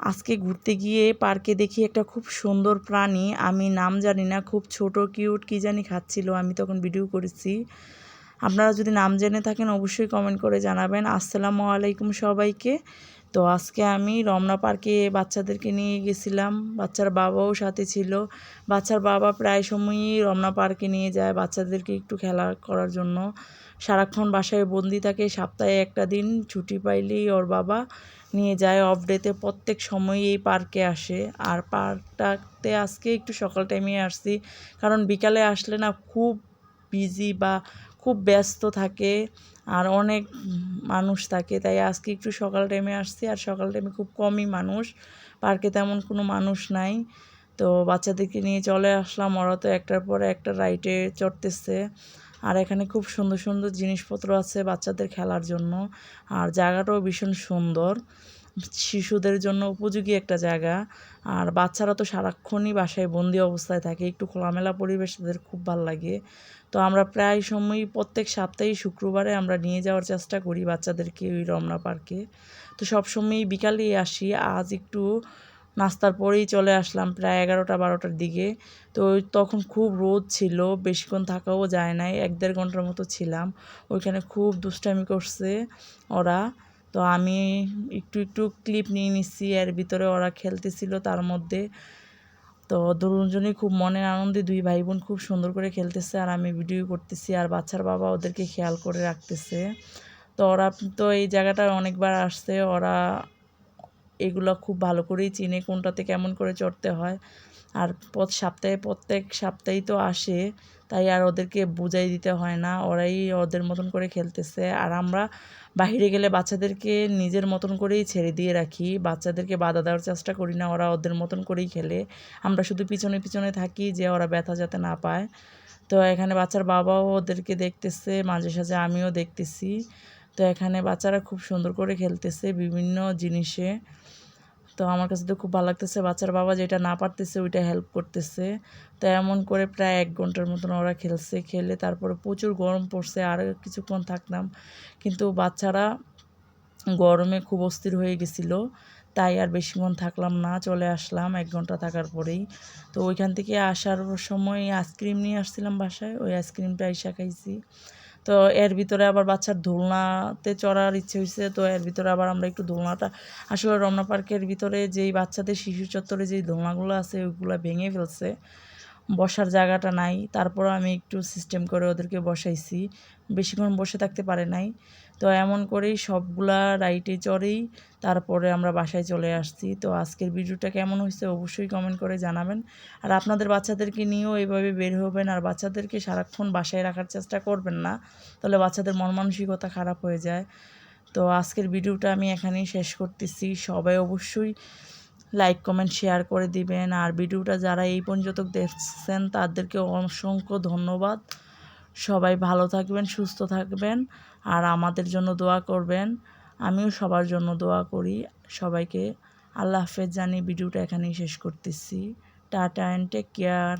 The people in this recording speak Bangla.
আজকে ঘুরতে গিয়ে পার্কে দেখি একটা খুব সুন্দর প্রাণী। আমি নাম জানি না, খুব ছোট, কিউট, কী জানি খাচ্ছিল। আমি তখন ভিডিও করেছি। আপনারা যদি নাম জেনে থাকেন, অবশ্যই কমেন্ট করে জানাবেন। আসসালামু আলাইকুম সবাইকে। তো আজকে আমি রমনা পার্কে বাচ্চাদেরকে নিয়ে গেছিলাম। বাচ্চার বাবাও সাথে ছিল। বাচ্চার বাবা প্রায় সময়ই রমনা পার্কে নিয়ে যায় বাচ্চাদেরকে একটু খেলা করার জন্য। সারাক্ষণ বাসায় বন্দি থাকে, সপ্তাহে একটা দিন ছুটি পাইলেই ওর বাবা নিয়ে যায় অফ ডেতে প্রত্যেক সময় এই পার্কে আসে। আর পার্কটাতে আজকে একটু সকাল টাইমে আসছি, কারণ বিকালে আসলে না খুব বিজি বা খুব ব্যস্ত থাকে আর অনেক মানুষ থাকে। তাই আজকে একটু সকাল টাইমে আসছি আর সকাল টাইমে খুব কমই মানুষ। পার্কে তেমন কোনো মানুষ নাই। তো বাচ্চাদেরকে নিয়ে চলে আসলাম, ওরা তো একটার পর একটা রাইডে চড়তেছে। আর এখানে খুব সুন্দর সুন্দর জিনিসপত্র আছে বাচ্চাদের খেলার জন্য। আর জায়গাটাও ভীষণ সুন্দর। শিশুদের জন্য উপযোগী একটা জায়গা। আর বাচ্চারা তো সারাক্ষণই বাসায় বন্দি অবস্থায় থাকে। একটু খোলামেলা পরিবেশ তাদের খুব ভালো লাগে। তো আমরা প্রায় সময়ই প্রত্যেক সপ্তাহেই শুক্রবারে আমরা নিয়ে যাওয়ার চেষ্টা করি বাচ্চাদেরকে ওই রমনা পার্কে। তো সবসময়ই বিকালেই আসি। আজ একটু নাস্তার পরেই চলে আসলাম প্রায় এগারোটা, বারোটার দিকে। তো তখন খুব রোদ ছিল, বেশিক্ষণ থাকাও যায় নাই, এক দেড় ঘণ্টার মতো ছিলাম। ওইখানে খুব দুষ্টামি করছে ওরা। তো আমি একটু একটু ক্লিপ নিয়ে নিচ্ছি, এর ভিতরে ওরা খেলতেছিল তার মধ্যে। তো দুজনেই খুব মনের আনন্দে, দুই ভাই বোন খুব সুন্দর করে খেলতেছে আর আমি ভিডিও করতেছি আর বাচ্চার বাবা ওদেরকে খেয়াল করে রাখতেছে। তো ওরা তো এই জায়গাটায় অনেকবার আসছে, ওরা এগুলো খুব ভালো করেই চিনে কোনটাতে কেমন করে চড়তে হয়। আর পথ সপ্তাহে প্রত্যেক সপ্তাহেই তো আসে, তাই আর ওদেরকে বুঝাই দিতে হয় না। ওরাই ওদের মতন করে খেলতেছে। আর আমরা বাহিরে গেলে বাচ্চাদেরকে নিজের মতন করেই ছেড়ে দিয়ে রাখি। বাচ্চাদেরকে বাধা দেওয়ার চেষ্টা করি না, ওরা ওদের মতন করেই খেলে। আমরা শুধু পিছনে পিছনে থাকি যে ওরা ব্যথা যাতে না পায়। তো এখানে বাচ্চার বাবাও ওদেরকে দেখতেছে, মাঝে সাঝে আমিও দেখতেছি। তো এখানে বাচ্চারা খুব সুন্দর করে খেলতেছে বিভিন্ন জিনিসে। তো আমার কাছে তো খুব ভালো লাগতেছে, বাচ্চার বাবা যেটা না পারতেছে ওইটা হেল্প করতেছে। তো এমন করে প্রায় এক ঘণ্টার মতন ওরা খেলছে, খেলে তারপরে প্রচুর গরম পড়ছে, আর কিছুক্ষণ থাকতাম। কিন্তু বাচ্চারা গরমে খুব অস্থির হয়ে গেছিল, তাই আর বেশিক্ষণ থাকলাম না, চলে আসলাম এক ঘণ্টা থাকার পরেই। তো ওইখান থেকে আসার সময় আইসক্রিম নিয়ে আসছিলাম বাসায়, ওই আইসক্রিমটা এসে খাইছি। তো এর ভিতরে আবার বাচ্চার দোলনাতে চড়ার ইচ্ছে হয়েছে তো এর ভিতরে আবার আমরা একটু দোলনাটা, আসলে রমনা পার্কের ভিতরে যেই বাচ্চাদের শিশু চত্বরে যেই দোলনাগুলো আছে, ওইগুলো ভেঙে ফেলছে। বসার জায়গাটা নাই। তারপর আমি একটু সিস্টেম করে ওদেরকে বসাইছি। বেশিক্ষণ বসে থাকতে পারে নাই। তো এমন করেই সবগুলা রাইটে চড়েই তারপরে আমরা বাসায় চলে আসছি। তো আজকের ভিডিওটা কেমন হয়েছে অবশ্যই কমেন্ট করে জানাবেন। আর আপনাদের বাচ্চাদেরকে নিয়েও এভাবে বের হবেন আর বাচ্চাদেরকে সারাক্ষণ বাসায় রাখার চেষ্টা করবেন না, তাহলে বাচ্চাদের মন মানসিকতা খারাপ হয়ে যায়। তো আজকের ভিডিওটা আমি এখানেই শেষ করতেছি। সবাই অবশ্যই লাইক কমেন্ট শেয়ার করে দিবেন। আর ভিডিওটা যারা এই পর্যন্ত দেখছেন, তাদেরকে অসংখ্য ধন্যবাদ। সবাই ভালো থাকবেন, সুস্থ থাকবেন, আর আমাদের জন্য দোয়া করবেন। আমিও সবার জন্য দোয়া করি। সবাইকে আল্লাহ হাফেজ। জানি ভিডিওটা এখানেই শেষ করতেছি। Tata and take care